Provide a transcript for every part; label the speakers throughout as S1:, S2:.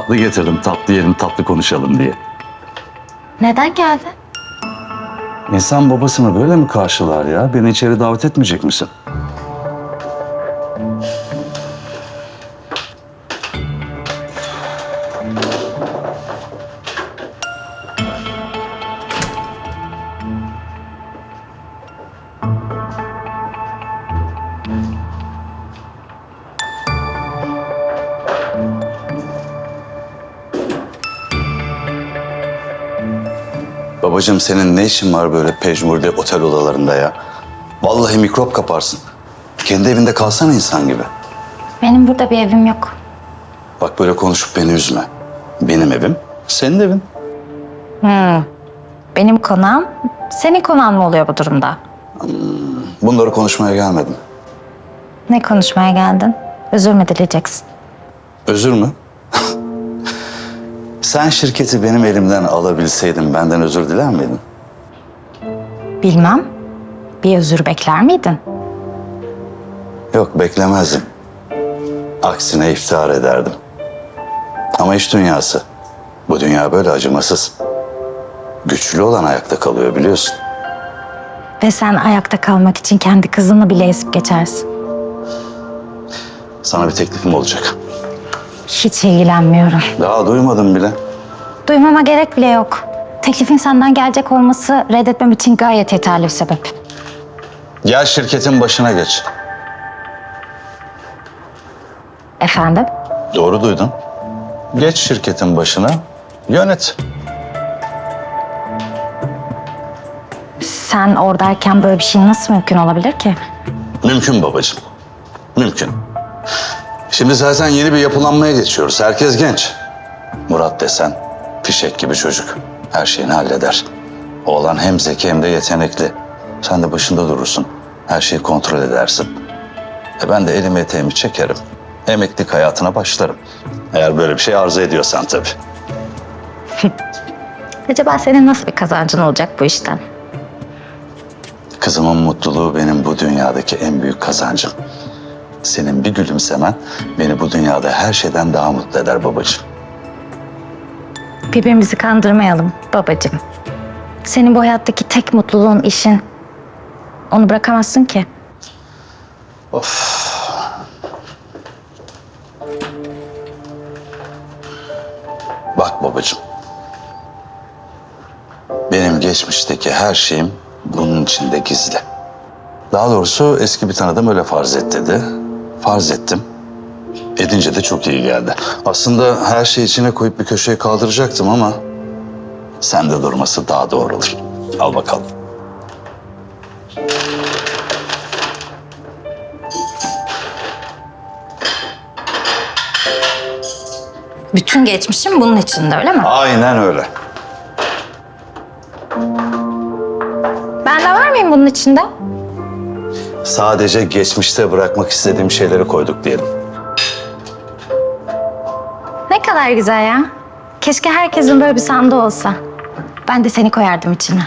S1: tatlı getirdim. Tatlı yiyelim, tatlı konuşalım diye.
S2: Neden geldin?
S1: İnsan babasını böyle mi karşılar ya? Beni içeri davet etmeyecek misin? Babacığım senin ne işin var böyle pejmurde otel odalarında ya? Vallahi mikrop kaparsın. Kendi evinde kalsana insan gibi.
S2: Benim burada bir evim yok.
S1: Bak böyle konuşup beni üzme. Benim evim, senin evin.
S2: Benim konağım senin konağın mı oluyor bu durumda?
S1: Bunları konuşmaya gelmedim.
S2: Ne konuşmaya geldin? Özür mü dileyeceksin?
S1: Özür mü? Sen şirketi benim elimden alabilseydin benden özür diler miydin?
S2: Bilmem. Bir özür bekler miydin?
S1: Yok beklemezdim. Aksine iftihar ederdim. Ama iş dünyası. Bu dünya böyle acımasız. Güçlü olan ayakta kalıyor biliyorsun.
S2: Ve sen ayakta kalmak için kendi kızını bile ezip geçersin.
S1: Sana bir teklifim olacak.
S2: Hiç ilgilenmiyorum.
S1: Daha duymadım bile.
S2: Duymama gerek bile yok. Teklifin senden gelecek olması reddetmem için gayet yeterli bir sebep.
S1: Gel şirketin başına geç.
S2: Efendim?
S1: Doğru duydun. Geç şirketin başına, yönet.
S2: Sen oradayken böyle bir şey nasıl mümkün olabilir ki?
S1: Mümkün babacığım. Mümkün. Şimdi zaten yeni bir yapılanmaya geçiyoruz. Herkes genç. Murat desen fişek gibi çocuk. Her şeyini halleder. Oğlan hem zeki hem de yetenekli. Sen de başında durursun. Her şeyi kontrol edersin. E ben de elimi eteğimi çekerim. Emeklilik hayatına başlarım. Eğer böyle bir şey arzu ediyorsan tabii.
S2: Acaba senin nasıl bir kazancın olacak bu işten?
S1: Kızımın mutluluğu benim bu dünyadaki en büyük kazancım. Senin bir gülümsemen beni bu dünyada her şeyden daha mutlu eder babacığım.
S2: Birbirimizi kandırmayalım babacığım. Senin bu hayattaki tek mutluluğun işin. Onu bırakamazsın ki.
S1: Bak babacığım. Benim geçmişteki her şeyim bunun içinde gizli. Daha doğrusu eski bir tanıdığım öyle farz et dedi. Farz ettim. Edince de çok iyi geldi. Aslında her şeyi içine koyup bir köşeye kaldıracaktım ama... ...sende durması daha doğru olur. Al bakalım.
S2: Bütün geçmişim bunun içinde öyle mi?
S1: Aynen öyle.
S2: Ben de var mıyım bunun içinde?
S1: Sadece geçmişte bırakmak istediğim şeyleri koyduk diyelim.
S2: Ne kadar güzel ya. Keşke herkesin böyle bir sandığı olsa. Ben de seni koyardım içine.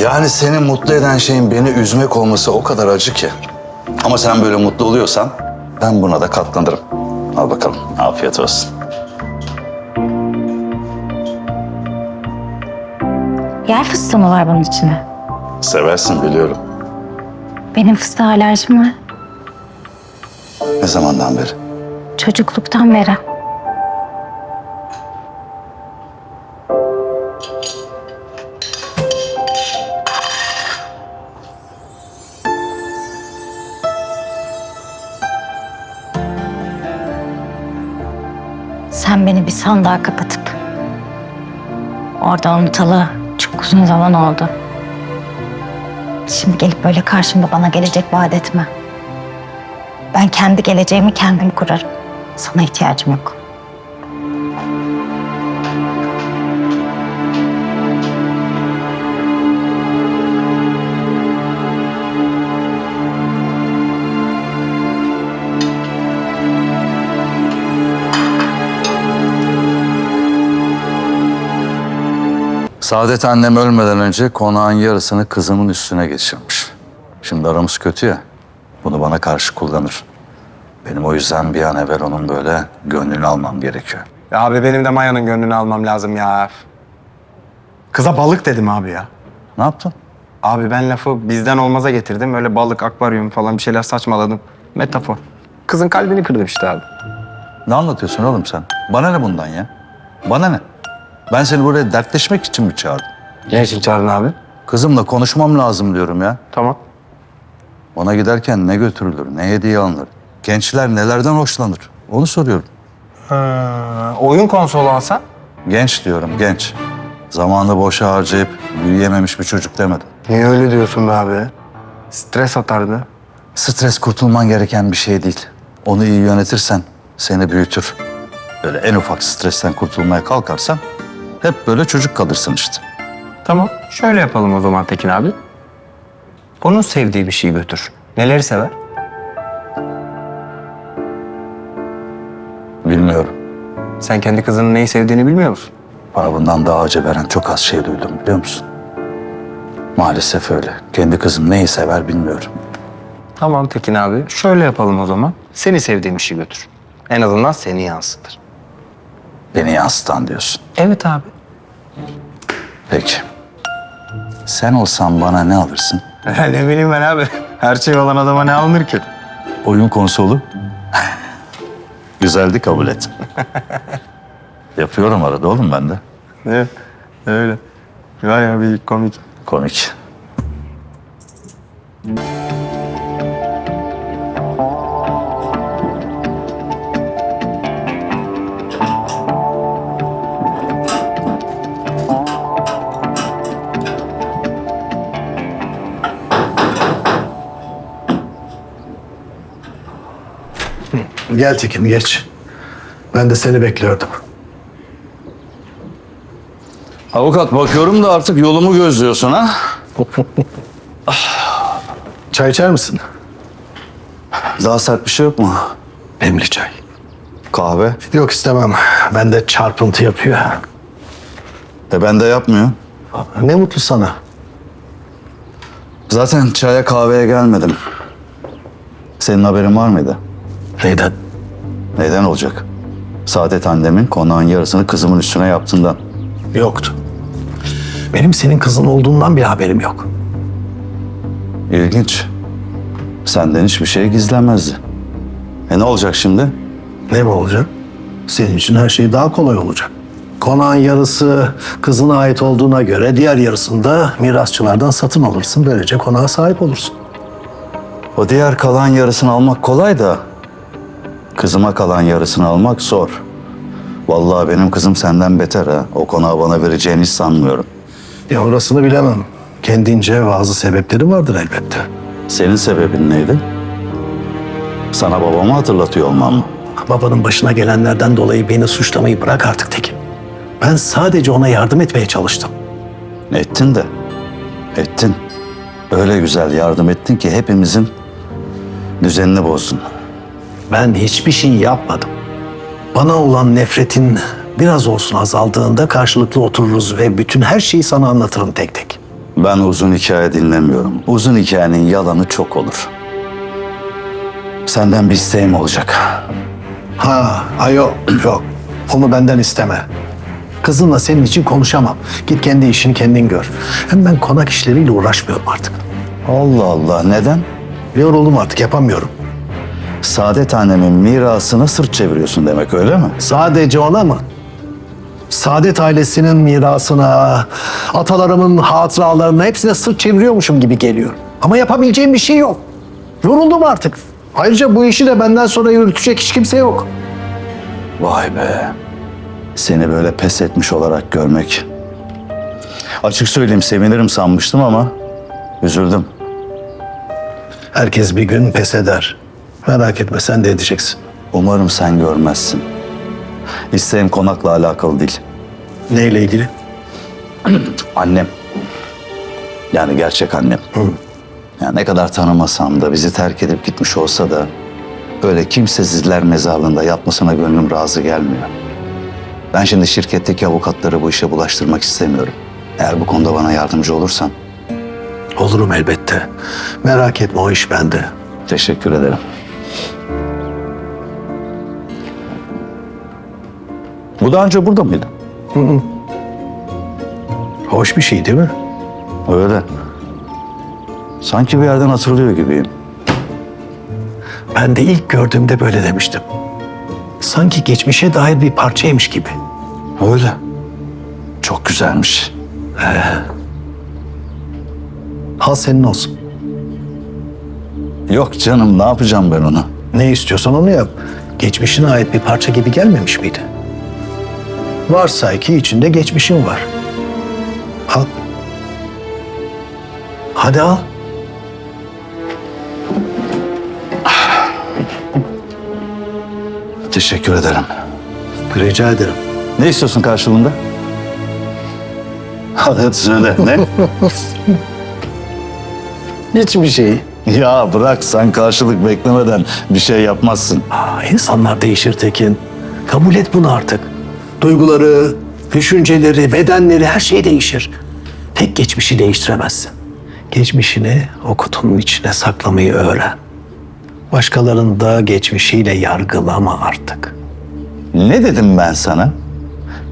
S1: Yani seni mutlu eden şeyin beni üzmek olması o kadar acı ki. Ama sen böyle mutlu oluyorsan ben buna da katlanırım. Al bakalım. Afiyet olsun.
S2: Yer fıstığı mı var bunun içinde?
S1: Seversin biliyorum.
S2: Benim fıstığa alerjim var.
S1: Ne zamandan beri?
S2: Çocukluktan beri. Sen beni bir sandığa kapatıp orada unutalı çok uzun zaman oldu. Şimdi gelip böyle karşımda bana gelecek vaat etme. Ben kendi geleceğimi kendim kurarım. Sana ihtiyacım yok.
S1: Saadet annem ölmeden önce konağın yarısını kızımın üstüne geçirmiş. Şimdi aramız kötü ya. Bunu bana karşı kullanır. Benim o yüzden bir an evvel onun böyle gönlünü almam gerekiyor.
S3: Ya abi benim de Maya'nın gönlünü almam lazım ya. Kıza balık dedim abi ya.
S1: Ne yaptın?
S3: Abi ben lafı bizden olmaza getirdim. Öyle balık, akvaryum falan bir şeyler saçmaladım. Metafor. Kızın kalbini kırdım işte abi.
S1: Ne anlatıyorsun oğlum sen? Bana ne bundan ya? Bana ne? Ben seni buraya dertleşmek için mi çağırdım?
S3: Ne için çağırdın abi?
S1: Kızımla konuşmam lazım diyorum ya.
S3: Tamam.
S1: Ona giderken ne götürülür, ne hediye alınır? Gençler nelerden hoşlanır? Onu soruyorum.
S3: Ha, oyun konsolu alsan?
S1: Genç diyorum, genç. Zamanını boşa harcayıp büyüyememiş bir çocuk demedim.
S3: Niye öyle diyorsun be abi? Stres atardı.
S1: Stres kurtulman gereken bir şey değil. Onu iyi yönetirsen seni büyütür. Böyle en ufak stresten kurtulmaya kalkarsan hep böyle çocuk kalırsın işte.
S3: Tamam. Şöyle yapalım o zaman Tekin abi. Onun sevdiği bir şey götür. Neleri sever?
S1: Bilmiyorum.
S3: Sen kendi kızının neyi sevdiğini bilmiyor musun?
S1: Bana bundan daha acı veren çok az şey duydum biliyor musun? Maalesef öyle. Kendi kızım neyi sever bilmiyorum.
S3: Tamam Tekin abi. Şöyle yapalım o zaman. Seni sevdiğin bir şey götür. En azından seni yansıtır.
S1: Beni yansıtan diyorsun.
S3: Evet abi.
S1: Peki. Sen olsan bana ne alırsın?
S3: ne bileyim ben abi. Her şey olan adama ne alınır ki?
S1: Oyun konsolu. Güzeldi kabul et. Yapıyorum arada oğlum ben de.
S3: Evet. Öyle. Vay ya bir komik.
S1: Komik.
S4: Gel Tekin geç. Ben de seni bekliyordum.
S1: Avukat bakıyorum da artık yolumu gözlüyorsun ha?
S4: Çay içer misin?
S1: Daha sert bir şey yok mu?
S4: Demli çay.
S1: Kahve.
S4: Yok istemem. Ben de çarpıntı yapıyor.
S1: De ben de yapmıyor.
S4: Ne mutlu sana.
S1: Zaten çaya kahveye gelmedim. Senin haberin var mıydı?
S4: Neyden?
S1: Neden olacak? Saadet annemin konağın yarısını kızımın üstüne yaptığından.
S4: Yoktu. Benim senin kızın olduğundan bir haberim yok.
S1: İlginç. Senden hiçbir şey gizlenmezdi. E ne olacak şimdi?
S4: Ne mi olacak? Senin için her şey daha kolay olacak. Konağın yarısı kızına ait olduğuna göre diğer yarısını da mirasçılardan satın alırsın. Böylece konağa sahip olursun.
S1: O diğer kalan yarısını almak kolay da kızıma kalan yarısını almak zor. Vallahi benim kızım senden beter ha. O konağı bana vereceğini hiç sanmıyorum.
S4: Ya orasını bilemem. Kendince bazı sebepleri vardır elbette.
S1: Senin sebebin neydi? Sana babamı hatırlatıyor olmam mı?
S4: Babanın başına gelenlerden dolayı beni suçlamayı bırak artık Tekin. Ben sadece ona yardım etmeye çalıştım.
S1: Ettin de. Ettin. Öyle güzel yardım ettin ki hepimizin düzenini bozdun.
S4: Ben hiçbir şey yapmadım. Bana olan nefretin biraz olsun azaldığında karşılıklı otururuz ve bütün her şeyi sana anlatırım tek tek.
S1: Ben uzun hikaye dinlemiyorum. Uzun hikayenin yalanı çok olur. Senden bir isteğim olacak.
S4: Ha, ayo, yok. Onu benden isteme. Kızınla senin için konuşamam. Git kendi işini kendin gör. Hem ben konak işleriyle uğraşmıyorum artık.
S1: Allah Allah neden?
S4: Yoruldum artık yapamıyorum.
S1: Saadet annemin mirasına sırt çeviriyorsun demek öyle mi?
S4: Sadece ona mı? Saadet ailesinin mirasına, atalarımın hatıralarına hepsine sırt çeviriyormuşum gibi geliyor. Ama yapabileceğim bir şey yok. Yoruldum artık. Ayrıca bu işi de benden sonra yürütecek hiç kimse yok.
S1: Vay be. Seni böyle pes etmiş olarak görmek. Açık söyleyeyim sevinirim sanmıştım ama üzüldüm.
S4: Herkes bir gün pes eder. Merak etme sen de edeceksin.
S1: Umarım sen görmezsin. İsteğim konakla alakalı değil.
S4: Neyle ilgili?
S1: Annem. Yani gerçek annem. Yani ne kadar tanımasam da bizi terk edip gitmiş olsa da böyle kimsesizler mezarlığında yatmasına gönlüm razı gelmiyor. Ben şimdi şirketteki avukatları bu işe bulaştırmak istemiyorum. Eğer bu konuda bana yardımcı olursan
S4: Olurum elbette. Merak etme o iş bende.
S1: teşekkür ederim. Bu daha önce burada mıydı?
S4: Hoş bir şey değil mi?
S1: Öyle. Sanki bir yerden hatırlıyor gibiyim.
S4: Ben de ilk gördüğümde böyle demiştim. Sanki geçmişe dair bir parçaymış gibi.
S1: Öyle. Çok güzelmiş.
S4: Al senin olsun.
S1: Yok canım ne yapacağım ben onu?
S4: Ne istiyorsan onu yap. Geçmişine ait bir parça gibi gelmemiş miydi? Varsay ki içinde geçmişin var. Al. Hadi al.
S1: Teşekkür ederim.
S4: Rica ederim.
S1: Ne istiyorsun karşılığında? Hadi söyle ne?
S4: Hiçbir şey.
S1: ya bırak sen karşılık beklemeden bir şey yapmazsın.
S4: Aa, insanlar değişir Tekin. Kabul et bunu artık. Duyguları, düşünceleri, bedenleri her şey değişir. Tek geçmişi değiştiremezsin. Geçmişini o kutunun içine saklamayı öğren. Başkalarını da geçmişiyle yargılama artık.
S1: Ne dedim ben sana?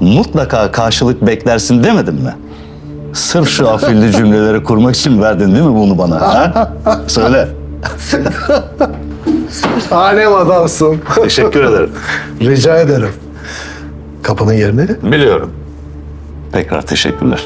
S1: Mutlaka karşılık beklersin demedim mi? Sırf şu afilli cümleleri kurmak için verdin değil mi bunu bana? Ha? Söyle.
S4: Alem adamsın.
S1: Teşekkür ederim.
S4: Rica ederim. Kapının yerini
S1: Biliyorum. Tekrar teşekkürler.